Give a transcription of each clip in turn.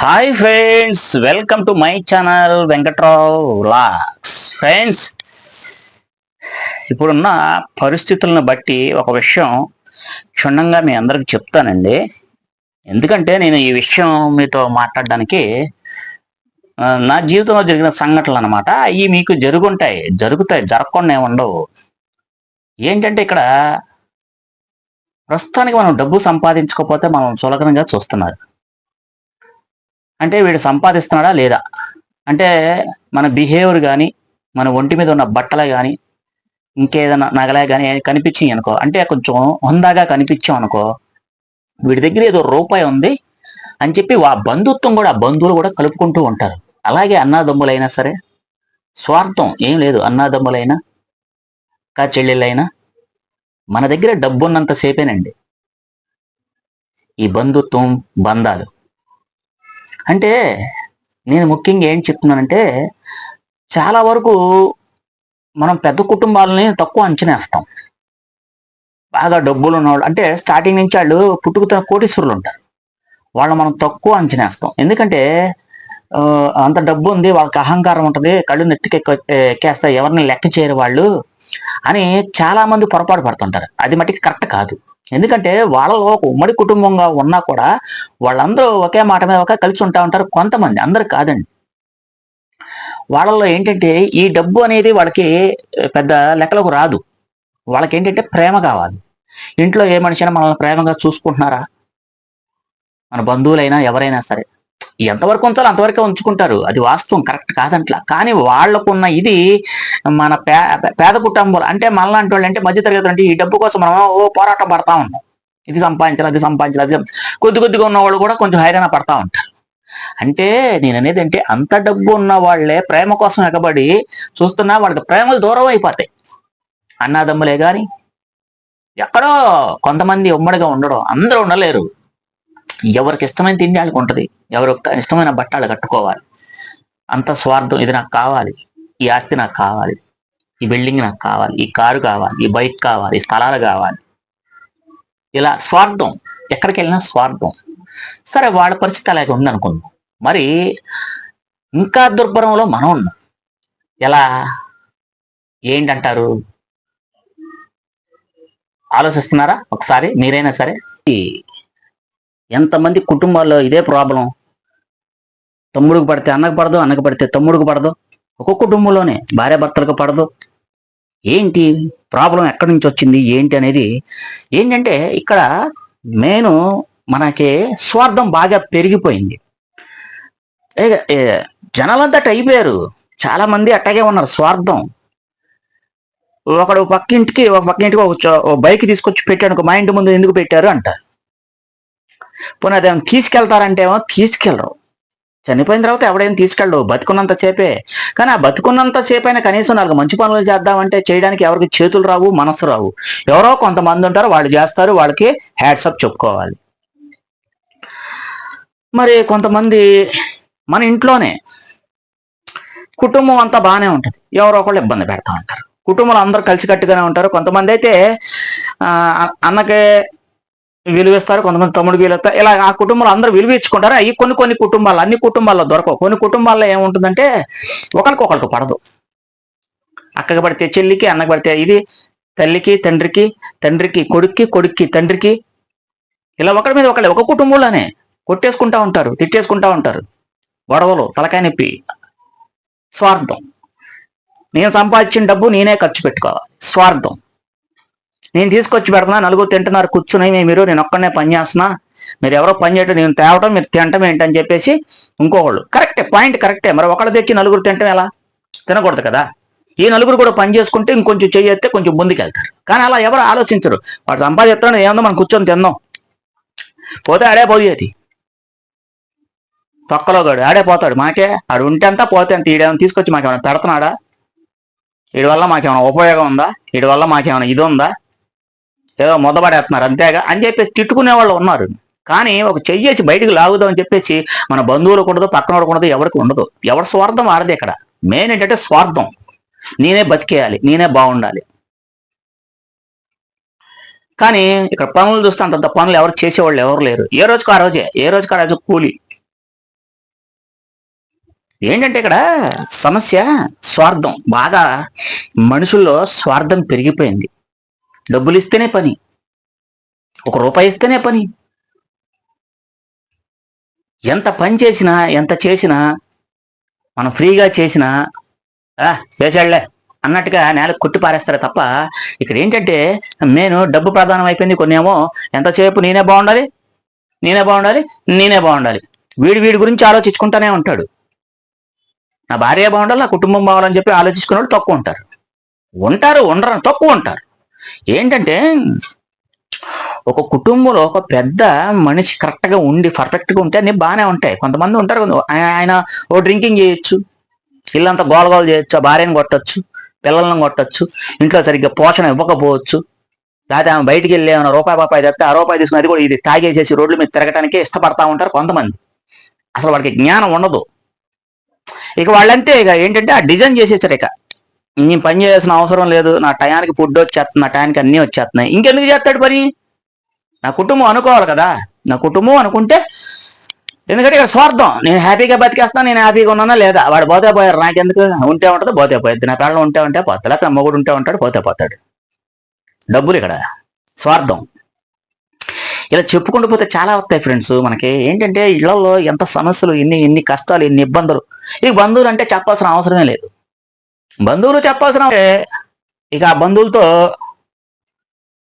Hi friends welcome to my channel Venkatrao vlogs. Friends ఇప్పుడున్న పరిస్థితులను బట్టి ఒక విషయం క్షుణ్ణంగా మీ అందరికి చెప్తానండి. ఎందుకంటే నేను ఈ విషయం మీతో మాట్లాడడానికి నా జీవితంలో జరిగిన సంఘటనలు అనమాట అవి మీకు జరుగుంటాయి జరుగుతాయి జరగకుండా ఉండవు. ఏంటంటే ఇక్కడ ప్రస్తుతానికి మనం డబ్బు సంపాదించకపోతే మనం సులభంగా చూస్తున్నారు. అంటే వీడు సంపాదిస్తున్నాడా లేదా? అంటే మన బిహేవియర్ కానీ మన ఒంటి మీద ఉన్న బట్టలే కానీ ఇంకేదైనా నగలే కానీ కనిపించింది అనుకో అంటే కొంచెం హుందాగా కనిపించాం అనుకో వీడి దగ్గర ఏదో రూపాయి ఉంది అని చెప్పి ఆ బంధుత్వం కూడా బంధువులు కూడా కలుపుకుంటూ ఉంటారు. అలాగే అన్నాదమ్ములైనా సరే స్వార్థం ఏం లేదు అన్నాదమ్ములైనా కా చెల్లెళ్ళైనా మన దగ్గర డబ్బు సేపేనండి. ఈ బంధుత్వం బంధాలు. అంటే నేను ముఖ్యంగా ఏం చెప్తున్నానంటే చాలా వరకు మనం పెద్ద కుటుంబాలని తక్కువ అంచనేస్తాం బాగా డబ్బులు ఉన్నవాళ్ళు అంటే స్టార్టింగ్ నుంచి వాళ్ళు పుట్టుకుతున్న కోటీశ్వరులు ఉంటారు. వాళ్ళు మనం తక్కువ అంచనేస్తాం ఎందుకంటే అంత డబ్బు ఉంది వాళ్ళకి అహంకారం ఉంటుంది కళ్ళు నెత్తికి ఎక్క- ఎవరిని లెక్క చేయరు వాళ్ళు అని చాలామంది పొరపాటు పడుతుంటారు. అది మటుకు కరెక్ట్ కాదు. ఎందుకంటే వాళ్ళలో ఒక ఉమ్మడి కుటుంబంగా ఉన్నా కూడా వాళ్ళందరూ ఒకే మాట మీద ఒక కలిసి ఉంటా ఉంటారు కొంతమంది. అందరు కాదండి. వాళ్ళలో ఏంటంటే ఈ డబ్బు అనేది వాళ్ళకి పెద్ద లెక్కలకు రాదు. వాళ్ళకి ఏంటంటే ప్రేమ కావాలి. ఇంట్లో ఏ మనిషి అయినా మనల్ని ప్రేమగా చూసుకుంటున్నారా? మన బంధువులైనా ఎవరైనా సరే. ఎంతవరకు ఉంచాలో అంతవరకే ఉంచుకుంటారు. అది వాస్తవం కరెక్ట్ కాదంట్లా. కానీ వాళ్ళకున్న ఇది మన పే పేద కుటుంబాలు అంటే మనలాంటి వాళ్ళు అంటే మధ్యతరగతి అంటే ఈ డబ్బు కోసం మనం ఓ పోరాటం పడతా ఉన్నాం ఇది సంపాదించాలి అది సంపాదించాలి అది కొద్ది కొద్దిగా ఉన్నవాళ్ళు కూడా కొంచెం హైరాణ పడతా ఉంటారు. అంటే నేను అనేది అంటే అంత డబ్బు ఉన్న వాళ్ళే ప్రేమ కోసం ఎగబడి చూస్తున్నా వాళ్ళకి ప్రేమలు దూరం అయిపోతాయి. అన్నాదమ్ములే గాని ఎక్కడో కొంతమంది ఉమ్మడిగా ఉండడం అందరూ ఉండలేరు. ఎవరికి ఇష్టమైన తిండి వాళ్ళకి ఉంటుంది. ఎవరి ఇష్టమైన బట్టలు కట్టుకోవాలి. అంత స్వార్థం ఇది నాకు కావాలి. ఈ ఆస్తి నాకు కావాలి. ఈ బిల్డింగ్ నాకు కావాలి. ఈ కారు కావాలి. ఈ బైక్ కావాలి. ఈ స్థలాలు కావాలి. ఇలా స్వార్థం. ఎక్కడికి వెళ్ళినా స్వార్థం. సరే వాళ్ళ పరిస్థితి అలాగే ఉందనుకుందాం. మరి ఇంకా దుర్భరంలో మనం ఉన్నాం. ఎలా? ఏంటంటారు? ఆలోచిస్తున్నారా? ఒకసారి మీరైనా సరే. ఈ ఎంతమంది కుటుంబాల్లో ఇదే ప్రాబ్లం తమ్ముడికి పడితే అన్నకు పడదు అన్నకు పడితే తమ్ముడికి పడదు. ఒక్కొక్క కుటుంబంలోనే భార్య భర్తలకు పడదు. ఏంటి ప్రాబ్లం ఎక్కడి నుంచి వచ్చింది ఏంటి అనేది? ఏంటంటే ఇక్కడ మెయిన్ మనకి స్వార్థం బాగా పెరిగిపోయింది. ఏ- జనాలంతా అట్ట అయిపోయారు. చాలా మంది అట్టాగే ఉన్నారు స్వార్థం. ఒకడు పక్కింటికి ఒక పక్కింటికి ఒక ఒక బైక్ తీసుకొచ్చి పెట్టాడు మా ఇంటి ముందు ఎందుకు పెట్టారు అంటారు పోనీ అదేమో తీసుకెళ్తారంటేమో తీసుకెళ్ళరు. చనిపోయిన తర్వాత ఎవడేం తీసుకెళ్ళడు బతుకున్నంత సేపే. కానీ ఆ బతుకున్నంత సేపైనా కనీసం నాలుగు మంచి పనులు చేద్దామంటే చేయడానికి ఎవరికి చేతులు రావు మనసు రావు. ఎవరో కొంతమంది ఉంటారు వాళ్ళు చేస్తారు వాళ్ళకి హ్యాట్సప్ చెప్పుకోవాలి. మరి కొంతమంది మన ఇంట్లోనే కుటుంబం అంతా బాగానే ఉంటుంది. ఎవరో ఒకళ్ళు ఇబ్బంది పెడతా ఉంటారు. కుటుంబంలో అందరూ కలిసికట్టుగానే ఉంటారు. కొంతమంది అయితే అన్నకే విలువిస్తారు కొంతమంది తమ్ముడు విలుస్తారు ఇలా ఆ కుటుంబంలో అందరూ విలువ ఇచ్చుకుంటారు అవి కొన్ని కొన్ని కుటుంబాలు అన్ని కుటుంబాల్లో దొరకవు. కొన్ని కుటుంబాల్లో ఏముంటుందంటే ఒకరికొకరికి పడదు. అక్కకి పడితే చెల్లికి అన్నకి పడితే ఇది తల్లికి తండ్రికి తండ్రికి కొడుక్కి కొడుక్కి తండ్రికి. ఇలా ఒకరి మీద ఒకళ్ళు ఒక కుటుంబంలోనే కొట్టేసుకుంటా ఉంటారు తిట్టేసుకుంటా ఉంటారు. గొడవలు తలకాయ నొప్పి స్వార్థం. నేను సంపాదించిన డబ్బు నేనే ఖర్చు పెట్టుకోవాలి. స్వార్థం. నేను తీసుకొచ్చి పెడుతున్నా నలుగురు తింటున్నారు కూర్చుని మీరు నేను ఒక్కడనే పని చేస్తున్నా. మీరు ఎవరో పని చేయటం నేను తేవటం మీరు తినటం ఏంటని చెప్పేసి ఇంకొకళ్ళు. కరెక్టే పాయింట్ కరెక్టే మరి ఒకళ్ళు తెచ్చి నలుగురు తినటం ఎలా? తినకూడదు కదా. ఈ నలుగురు కూడా పని చేసుకుంటే ఇంకొంచెం చెయ్యేస్తే కొంచెం ముందుకెళ్తారు. కానీ అలా ఎవరు ఆలోచించరు. వాడు సంపాదిస్తాడు ఏముందో మనం కూర్చొని తిందాం పోతే ఆడే పోయేది. తొక్కలో గాడు ఆడే పోతాడు. మాకే ఆడు ఉంటే అంతా పోతే అంత. ఈడేమైనా తీసుకొచ్చి మాకేమైనా పెడుతున్నాడా? వీడి వల్ల మాకేమైనా ఉపయోగం ఉందా? వీడి వల్ల మాకేమైనా ఇది ఉందా? ఏదో మొదబడేస్తున్నారు అంతేగా అని చెప్పేసి తిట్టుకునే వాళ్ళు ఉన్నారు. కానీ ఒక చెయ్యేసి బయటకు లాగుదాం అని చెప్పేసి మన బంధువులకు ఉండదు పక్కన ఉండదు ఎవరికి ఉండదు. ఎవరి స్వార్థం ఆడదు ఇక్కడ. మెయిన్ ఏంటంటే స్వార్థం. నేనే బతికేయాలి నేనే బాగుండాలి. కానీ ఇక్కడ పనులు చూస్తే అంతంత పనులు ఎవరు చేసేవాళ్ళు ఎవరు లేరు. ఏ రోజుకు ఆ రోజే ఏ రోజుకు ఆ రోజు కూలి. ఏంటంటే ఇక్కడ సమస్య స్వార్థం. బాగా మనుషుల్లో స్వార్థం పెరిగిపోయింది. డబ్బులు ఇస్తేనే పని. ఒక రూపాయి ఇస్తేనే పని. ఎంత పని చేసినా ఎంత చేసినా మనం ఫ్రీగా చేసినా చేసాడులే చేశాడులే అన్నట్టుగా నేల కొట్టి పారేస్తారు తప్ప ఇక్కడ ఏంటంటే నేను డబ్బు ప్రధానం అయిపోయింది కొన్నేమో ఎంతసేపు నేనే బాగుండాలి నేనే బాగుండాలి నేనే బాగుండాలి. వీడి వీడి గురించి ఆలోచించుకుంటానే ఉంటాడు. నా భార్య బాగుండాలి నా కుటుంబం బాగుండాలని చెప్పి ఆలోచించుకునే తక్కువ ఉంటారు. ఉంటారు ఉండరు తక్కువ ఉంటారు. ఏంటంటే ఒక కుటుంబంలో ఒక పెద్ద మనిషి కరెక్ట్గా ఉండి పర్ఫెక్ట్గా ఉంటే అన్ని బాగానే ఉంటాయి. కొంతమంది ఉంటారు ఆయన- ఓ డ్రింకింగ్ చేయొచ్చు ఇల్లంతా గోలగోలు చేయొచ్చు ఆ భార్యను కొట్టొచ్చు పిల్లలను కొట్టొచ్చు ఇంట్లో సరిగ్గా పోషణ ఇవ్వకపోవచ్చు. లేకపోతే ఆమె బయటికి వెళ్ళి ఏమైనా రూపాయి పాపాయి తెస్తే ఆ రూపాయి తీసుకుని అది కూడా ఇది తాగేసేసి రోడ్ల మీద తిరగటానికి ఇష్టపడతా ఉంటారు కొంతమంది. అసలు వాడికి జ్ఞానం ఉండదు. ఇక వాళ్ళంతే ఇక ఏంటంటే ఆ డిజైన్ చేసేసారు ఇక. నేను పని చేయాల్సిన అవసరం లేదు. నా టయానికి ఫుడ్ వచ్చేస్తుంది నా టయానికి అన్నీ వచ్చేస్తున్నాయి. ఇంకెందుకు చేస్తాడు పని? నా కుటుంబం అనుకోవాలి కదా. నా కుటుంబం అనుకుంటే ఎందుకంటే ఇక్కడ స్వార్థం. నేను హ్యాపీగా బతికేస్తాను నేను హ్యాపీగా ఉన్నానా లేదా? వాడు పోతే పోయారు నాకెందుకు? ఉంటే ఉంటుంది పోతే పోయింది నా పిల్లలు ఉంటే ఉంటే పోతా లేకపోతే మొగుడు ఉంటే ఉంటాడు పోతే పోతాడు. డబ్బులు ఇక్కడ. స్వార్థం. ఇలా చెప్పుకుంటూ పోతే చాలా వస్తాయి ఫ్రెండ్స్. మనకి ఏంటంటే ఇళ్ళలో ఎంత సమస్యలు ఎన్ని ఎన్ని కష్టాలు ఎన్ని ఇబ్బందులు. ఈ బంధువులు అంటే చెప్పాల్సిన అవసరమే లేదు. బంధువులు చెప్పాల్సిన ఇక ఆ బంధువులతో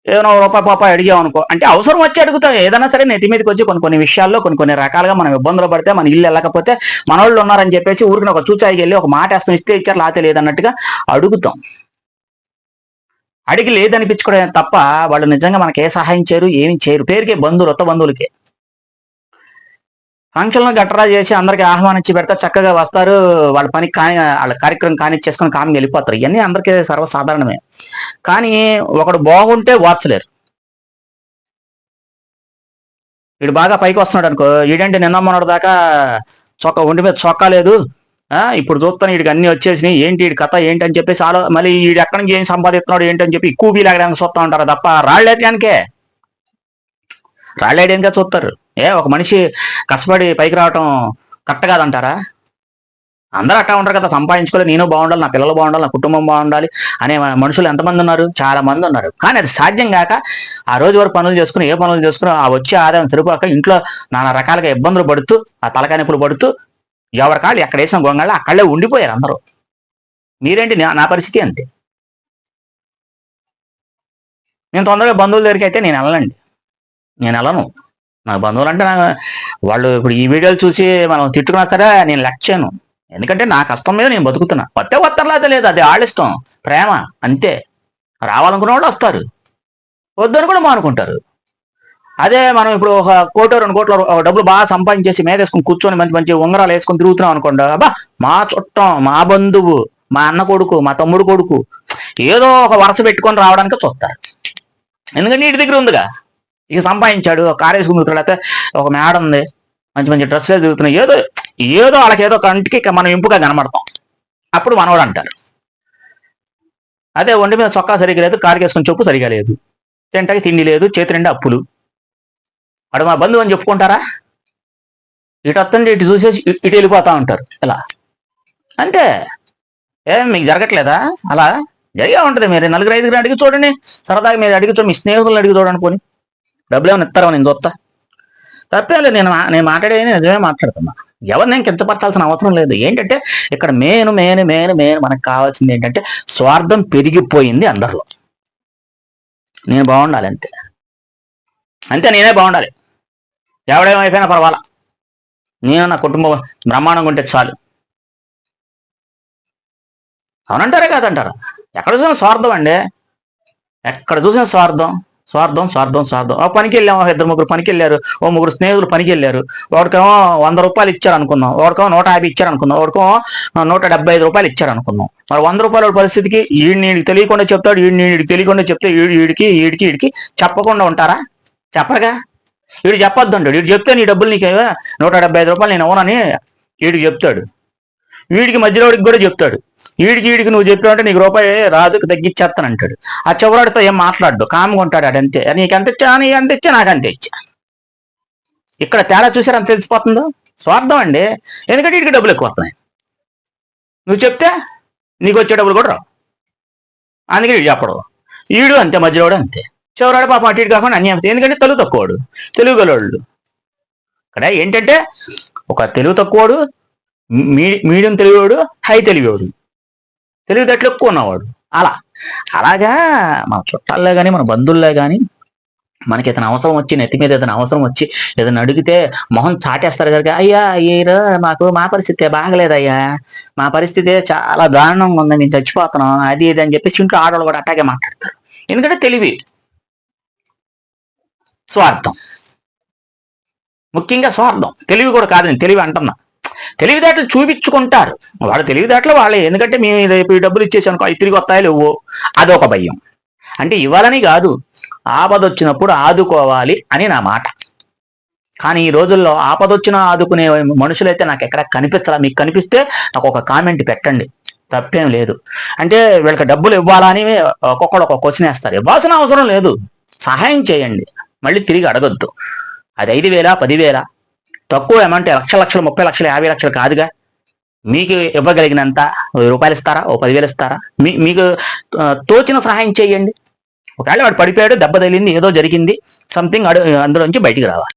ఏదైనా రూపాయి పాపాయి అడిగాం అనుకో అంటే అవసరం వచ్చి అడుగుతాం. ఏదైనా సరే నెత్తి మీదకి వచ్చి కొన్ని కొన్ని విషయాల్లో కొన్ని కొన్ని రకాలుగా మనం ఇబ్బందులు పడితే మన ఇల్లు వెళ్ళకపోతే మన వాళ్ళు ఉన్నారని చెప్పేసి ఊరికి ఒక చూచాయికి వెళ్ళి ఒక మాట వేస్తాం ఇస్తే ఇచ్చారు లాతే లేదన్నట్టుగా అడుగుతాం. అడిగి లేదనిపించుకోవడం తప్ప వాళ్ళు నిజంగా మనకి ఏ సహాయం చేయరు ఏమి చేయరు. పేరుకే బంధువులు కొత్త బంధువులకే. ఫంక్షన్లు గట్రా చేసి అందరికి ఆహ్వానించి పెడితే చక్కగా వస్తారు. వాళ్ళ పని కాని వాళ్ళ కార్యక్రమం కానిచ్చేసుకొని కామి వెళ్ళిపోతారు. ఇవన్నీ అందరికీ సర్వసాధారణమే. కానీ ఒకడు బాగుంటే వార్చలేరు వీడు బాగా పైకి వస్తున్నాడు అనుకో ఈడంటే నిన్న మొన్నటి దాకా చొక్క ఒంటి మీద చొక్కా లేదు? ఇప్పుడు చూస్తాను వీడికి అన్ని వచ్చేసినాయి. ఏంటి వీడి కథ? ఏంటి అని చెప్పేసి ఆలో మళ్ళీ వీడు ఎక్కడి నుంచి ఏం సంపాదిస్తున్నాడు? ఏంటి అని చెప్పి ఎక్కువ లాగడానికి చూస్తూ ఉంటారు తప్ప? రాళ్ళేయడానికే రాళ్ళేయడానికే చూస్తారు. ఏ ఒక మనిషి కష్టపడి పైకి రావటం కరెక్ట్ కాదంటారా? అందరూ అట్టా ఉంటారు కదా సంపాదించుకోవాలి నేను బాగుండాలి నా పిల్లలు బాగుండాలి నా కుటుంబం బాగుండాలి అనే మనుషులు ఎంతమంది ఉన్నారు? చాలా మంది ఉన్నారు. కానీ అది సాధ్యం కాక ఆ రోజు వరకు పనులు చేసుకుని ఏ పనులు చేసుకుని ఆ వచ్చే ఆదాయం సరిపోక ఇంట్లో నానా రకాలుగా ఇబ్బందులు పడుతూ ఆ తలకానిప్పులు పడుతూ ఎవరి కాళ్ళు ఎక్కడ వేసిన గొంగళ్ళు అక్కడే ఉండిపోయారు అందరూ. మీరేంటి నా- నా పరిస్థితి అంతే? నేను తొందరగా బంధువుల దగ్గరికి అయితే నేను వెళ్ళండి నేను వెళ్ళను. నా బంధువులు అంటే నా వాళ్ళు ఇప్పుడు ఈ వీడియోలు చూసి మనం తిట్టుకున్నా సరే నేను లెక్చాను ఎందుకంటే నా కష్టం మీద నేను బతుకుతున్నా. కొత్త వత్తర్లాదే లేదు అది వాళ్ళ ఇష్టం ప్రేమ అంతే. రావాలనుకున్న వాళ్ళు వస్తారు. వద్దని కూడా మానుకుంటారు. అదే మనం ఇప్పుడు ఒక కోటి రెండు కోట్ల డబ్బులు బాగా సంపాదించేసి మీద వేసుకుని కూర్చొని మంచి మంచి ఉంగరాలు వేసుకొని తిరుగుతున్నాం అనుకోండి అబ్బా మా చుట్టం మా బంధువు మా అన్న కొడుకు మా తమ్ముడు కొడుకు ఏదో ఒక వరుస పెట్టుకొని రావడానికి చూస్తారు. ఎందుకంటే ఇంటి దగ్గర ఉందిగా. ఇక సంపాదించాడు ఒక కారు వేసుకుని తిరుగుతాడు ఒక మేడ ఉంది మంచి మంచి డ్రెస్సులు తిరుగుతున్నాయి ఏదో ఏదో వాళ్ళకి ఏదో కంటికి మనం ఇంపుగా కనబడతాం. అప్పుడు మనవాడు అంటారు అదే ఒంటి మీద చొక్కా సరిగా లేదు కారు వేసుకుని చెప్పు సరిగా లేదు. తింటకి తిండి లేదు చేతి నిండా అప్పులు. వాడు మా బంధువు అని చెప్పుకుంటారా? ఇటు వస్తుంది ఇటు చూసేసి ఇటు వెళ్ళిపోతా ఉంటారు. ఇలా. అంతే ఏం మీకు జరగట్లేదా? అలా జరిగే ఉంటుంది. మీరు నలుగురు ఐదుగురు అడిగి చూడండి. సరదాగా మీరు అడిగి చూడండి మీ స్నేహితులను అడిగి చూడండి పోని. డబ్బులు ఏమైనా ఇస్తారో నేను చూస్తా? తప్పేం లేదు నేను మా- నేను మాట్లాడేది నిజమే మాట్లాడుతున్నా. ఎవరు నేను కించపరచాల్సిన అవసరం లేదు. ఏంటంటే ఇక్కడ మేను మేను మేను మేను మనకు కావాల్సింది ఏంటంటే స్వార్థం పెరిగిపోయింది అందరిలో. నేను బాగుండాలి అంతే. అంతే నేనే బాగుండాలి. ఎవడేమైపోయినా పర్వాలా. నేను నా కుటుంబం బ్రహ్మాండంగా ఉంటే చాలు. అవునంటారే కాదంటారు? ఎక్కడ చూసినా స్వార్థం అండి. ఎక్కడ చూసినా స్వార్థం. స్వార్థం స్వార్థం స్వార్థం. ఓ పనికి వెళ్ళాము ఒక ఇద్దరు ముగ్గురు పనికి వెళ్ళారు. ఓ ముగ్గురు స్నేహితులు పనికి వెళ్ళారు. వాడికేమో వంద రూపాయలు ఇచ్చారు అనుకుందాం వాడికేమో నూట యాభై ఇచ్చారు అనుకుందాం వాడికేమో నూట డెబ్బై ఐదు రూపాయలు ఇచ్చారు అనుకుందాం మరి వంద రూపాయల పరిస్థితికి ఈడిని ఈడికి తెలియకుండా చెప్తాడు ఈడిని ఈడికి తెలియకుండా చెప్తే ఈడు ఈడికి ఈడికి ఈడికి చెప్పకుండా ఉంటారా? చెప్పరుగా? వీడు చెప్పొద్దు అంటాడు వీడు చెప్తే నీ డబ్బులు నీకు నూట డెబ్బై ఐదు రూపాయలు నేను ఇవ్వనని వీడికి చెప్తాడు. వీడికి మధ్యలో కూడా చెప్తాడు. వీడికి వీడికి నువ్వు చెప్పావంటే నీకు రూపాయి రాదు తగ్గిచ్చేస్తాను అంటాడు. ఆ చివరాడితో ఏం మాట్లాడు కామ్గా ఉంటాడు ఆడంతే నీకు ఎంత ఇచ్చా? నీకు ఎంత ఇచ్చా? నాకు అంత ఇచ్చా. ఇక్కడ తేడా చూసారని తెలిసిపోతుందో? స్వార్థం అండి. ఎందుకంటే వీడికి డబ్బులు ఎక్కువ వస్తున్నాయి. నువ్వు చెప్తే నీకు వచ్చే డబ్బులు కూడా రావు. అందుకే వీడు చెప్పడు. వీడు అంతే మధ్యలోడు అంతే. చివరాడు పాపం అటు ఇటు కాకుండా అన్ని అంతే. ఎందుకంటే తెలుగు తక్కువడు తెలుగు గలవాళ్ళు ఇక్కడ ఏంటంటే ఒక తెలుగు తక్కువడు మీడియం తెలివివాడు హై తెలివివాడు. తెలివితేటలు ఎక్కువ ఉన్నవాడు. అలా. అలాగా మన చుట్టాల్లో కానీ మన బంధువుల్లో కానీ మనకి ఏదైనా అవసరం వచ్చి నెత్తి మీద ఏదైనా అవసరం వచ్చి ఏదైనా అడిగితే మొహం చాటేస్తారు కనుక అయ్యా అయ్యారు మాకు మా పరిస్థితి బాగలేదయ్యా. మా పరిస్థితి చాలా దారుణంగా ఉంది నేను చచ్చిపోతున్నాం అది ఇది అని చెప్పేసి ఇంట్లో ఆడవాళ్ళు కూడా అట్టాగే మాట్లాడతారు. ఎందుకంటే తెలివి. స్వార్థం. ముఖ్యంగా స్వార్థం. తెలివి కూడా కాదు నేను తెలివి అంటున్నా. తెలివితేటలు చూపించుకుంటారు. వాళ్ళ తెలివితేటలు వాళ్ళే. ఎందుకంటే మేము ఇప్పుడు డబ్బులు ఇచ్చేసాను తిరిగి వస్తాయో లేవో? అదొక భయం. అంటే ఇవ్వాలని కాదు ఆపద వచ్చినప్పుడు ఆదుకోవాలి అని నా మాట. కానీ ఈ రోజుల్లో ఆపదొచ్చినా ఆదుకునే మనుషులైతే నాకు ఎక్కడ కనిపించాలా. మీకు కనిపిస్తే నాకు ఒక కామెంట్ పెట్టండి. తప్పేం లేదు. అంటే వీళ్ళకి డబ్బులు ఇవ్వాలా అని ఒక్కొక్కడు ఒక క్వశ్చన్ వేస్తారు. ఇవ్వాల్సిన అవసరం లేదు. సహాయం చేయండి. మళ్ళీ తిరిగి అడగొద్దు. అది ఐదు వేల పదివేల? తక్కువ అమౌంట్ లక్ష లక్షలు ముప్పై లక్షలు యాభై లక్షలు కాదుగా. మీకు ఇవ్వగలిగినంత రూపాయలు ఇస్తారా? ఓ పదివేలు ఇస్తారా? మీ మీకు తోచిన సహాయం చేయండి. ఒకవేళ వాడు పడిపోయాడు దెబ్బ తగిలింది ఏదో జరిగింది సంథింగ్ అడు అందులోంచి బయటికి రావాలి.